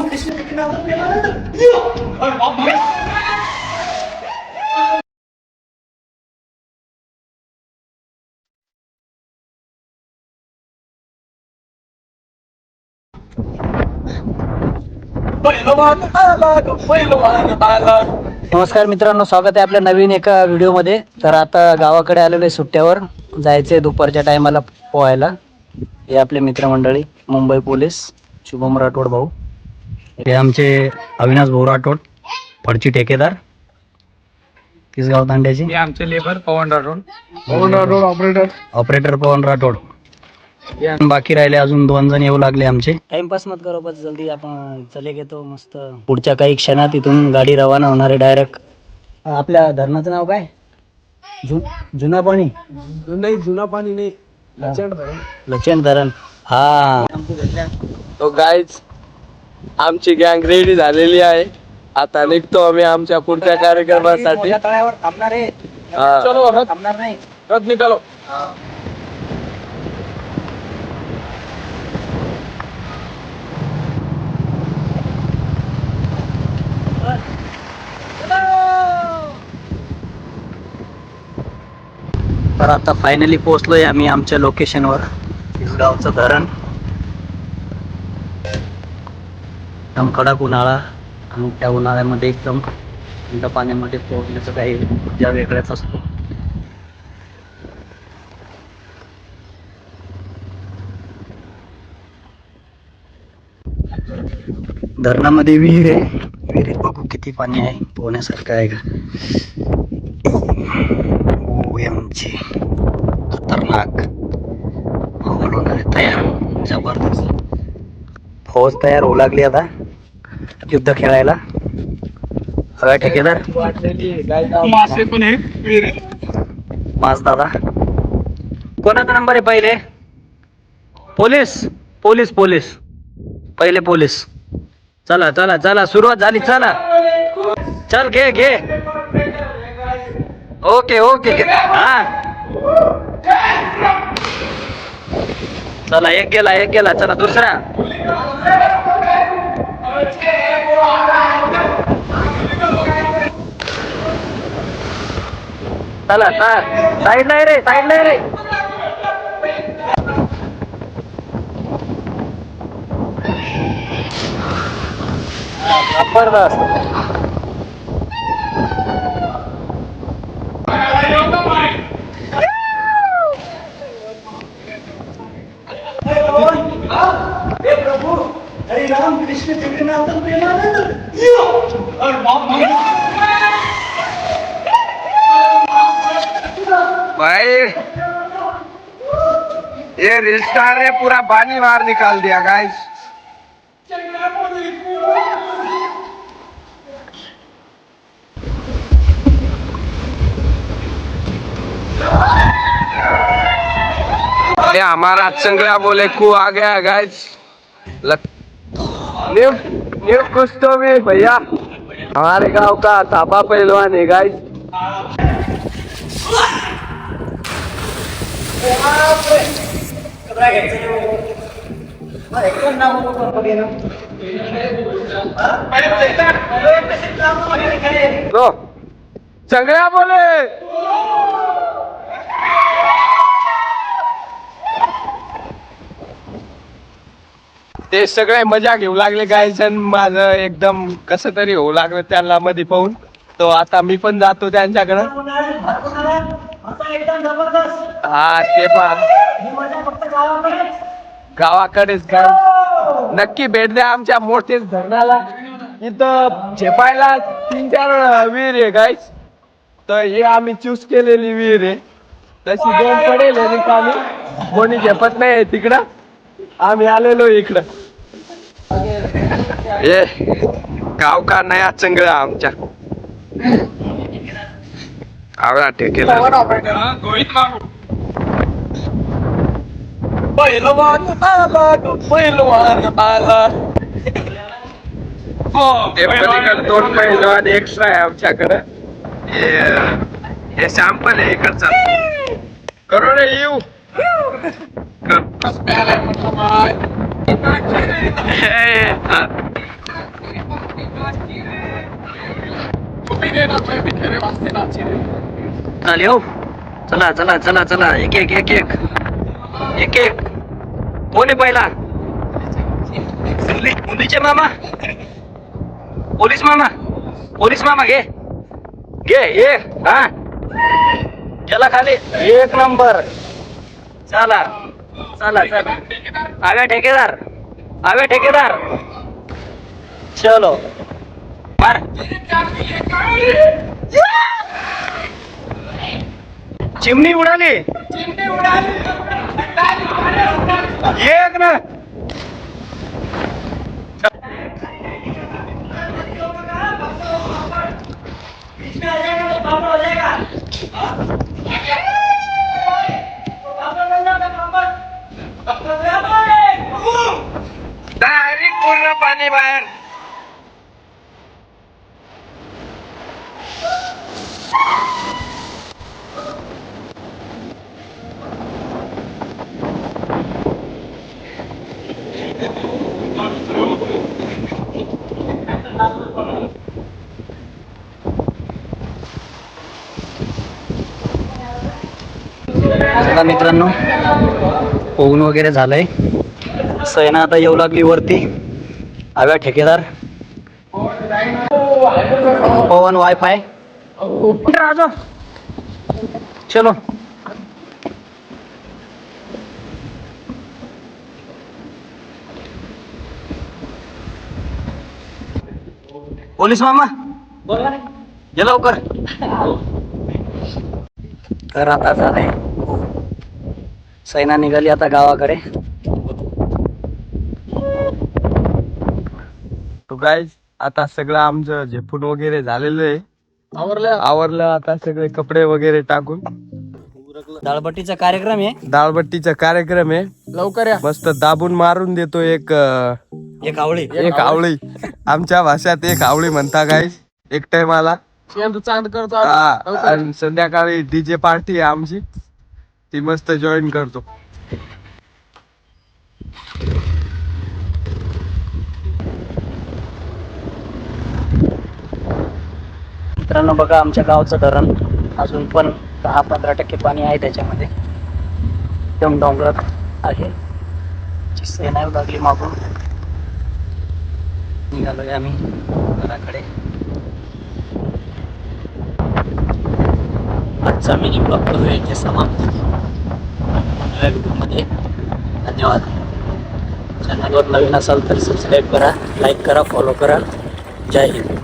राम कृष्ण कृष्ण प्रेमानंद पहिलवान आला ग पहिलवान आला नमस्कार मित्रांनो स्वागत आहे आपल्या नवीन एका व्हिडिओमध्ये. तर आता गावाकडे आलेलो आहे सुट्ट्यावर. जायचे दुपारच्या टायमाला पोहायला. हे आपले मित्रमंडळी मुंबई पोलीस शुभम राठोड भाऊ. हे आमचे अविनाश भाऊ राठोड फडची ठेकेदार. तिसगाव तांड्याची? हे आमचे labour Pawan Rathod. Pawan Rathod operator operator Pawan Rathod. बाकी राहिले अजून दोन जण येऊ लागले आमचे. टाइमपास मत करो बस जल्दी आपण चले घेतो मस्त. पुढच्या काही क्षणात इथून गाडी रवाना होणार आहे डायरेक्ट आपल्या धरणाचं नाव काय? जु जुना पाणी? नाही जुना पाणी नाही. लचण धरण हा. तो गाईज आमची गँग रेडी झालेली आहे. आता निघतो आम्ही आमच्या पुढच्या कार्यक्रमासाठी. हा. रथ निकालो. तर आता फायनली पोहोचलोय आम्ही आमच्या लोकेशनवर गावचं धरण. एकदम कडक उन्हाळा आणि त्या उन्हाळ्यामध्ये एकदम थंड पाण्यामध्ये पोहण्याचं काही मजा वेगळ्याच असतो. धरणामध्ये विहीर आहे. विहिरीत बघू किती पाणी आहे. पोहण्यासारखं आहे का? खतरनाक होणार आहे तयार जबरदस्त. फौज तयार होऊ लागली आता. युद्ध खेळायला. हव्या ठेकेदार? मासे पण आहे मास दादा. कोणाचा नंबर आहे पहिले? Police police police. पहिले पोलीस. चला चला चला सुरुवात झाली चला. चल घे घे. ओके ओके हा. चला एक गेला एक गेला. चला दुसरा. चला साईडला आहे रे साईडला आहे रे जबरदस्त हे प्रभु हरे राम कृष्ण जगन्नाथ प्रेमानंद भाई ये रिस्टार ने पूरा पानी बाहर निकाल दिया गाइस ये हमारा चंगला बोले कु आ गया गाइस न्यू न्यू कुछ तो भी भैया। हमारे गांव का थापा पहलवान है गाइस लो. बोले. ते सगळे मजा घेऊ लागले काय जण माझं एकदम कस तरी होऊ लागलं त्यांना मध्ये पाहून. तो आता मी पण जातो त्यांच्याकडं. एकदम जबरदस्त. हा ते ही फक्त गावाकडेच. गावाकडेच काय नक्की भेट द्या आमच्या मोठेच धरणाला. इथं झेपायला तीन चार विहीर आहे गाईच तर हे आम्ही चूज केलेली विहीर आहे. तशी दोन पडेल रिकामी. कोणी झेपत नाही तिकडं. आम्ही आलेलो इकडं. ये गाव का नया चंगळा आमच्या? आवडा ठेकेदार गोळीत मारू. पैलवान आला तो पैलवान आला. ते पलीकडे दोन पैलवान एक्स्ट्रा आहे आमच्याकडे. हे सॅम्पल आहे इकडचा. करू रे येऊ. Hey, हे, चालेल हो चला चला चला चला. एक एक एक एक. एक एक. कोणी पहिला? मुली- मुलीचे मामा? पोलीस मामा? पोलीस मामा घे. घे ये. हा? चला खाली. एक नंबर. चला. चला चला. आव्या ठेकेदार. आव्या ठेकेदार. चलो. मार. चिमणी उडाली. एक ना. हो डायरेक्ट पूर्ण पाणी बाहेर. बघा मित्रांनो पोहून वगैरे झालंय. सैना आता येऊ लागली वरती. आव्या ठेकेदार. पवन वायफाय. चलो. पोलीस मामा ये लवकर. तर आता झालंय सैना निघाली आता गावाकडे. तो आता सगळं आमचं झेपून वगैरे झालेलं आहे आवरलं. आवरलं आता सगळे कपडे वगैरे टाकून. दाळबट्टीचा कार्यक्रम आहे. दाळबट्टीचा कार्यक्रम आहे. लवकर या. मस्त दाबून मारून देतो एक अं, एक आवळी. एक आवळी. आमच्या भाषात एक आवळी म्हणता गाईज एक टाइम आला. हा, आणि संध्याकाळी डीजे पार्टी आहे आमची. ती मस्त जॉईन करतो. मित्रांनो बघा आमच्या गावचं धरण. अजून पण दहा पंधरा टक्के पाणी आहे त्याच्यामध्ये. एकदम डोंगरात आहे. सेना लागली मागून. निघालोय आम्ही घराकडे. आजचा मिनी ब्लॉग करूया इथे समाप्त नव्या व्हिडिओमध्ये धन्यवाद. चॅनलवर नवीन असाल तर सबस्क्राईब करा लाईक करा फॉलो करा. जय हिंद.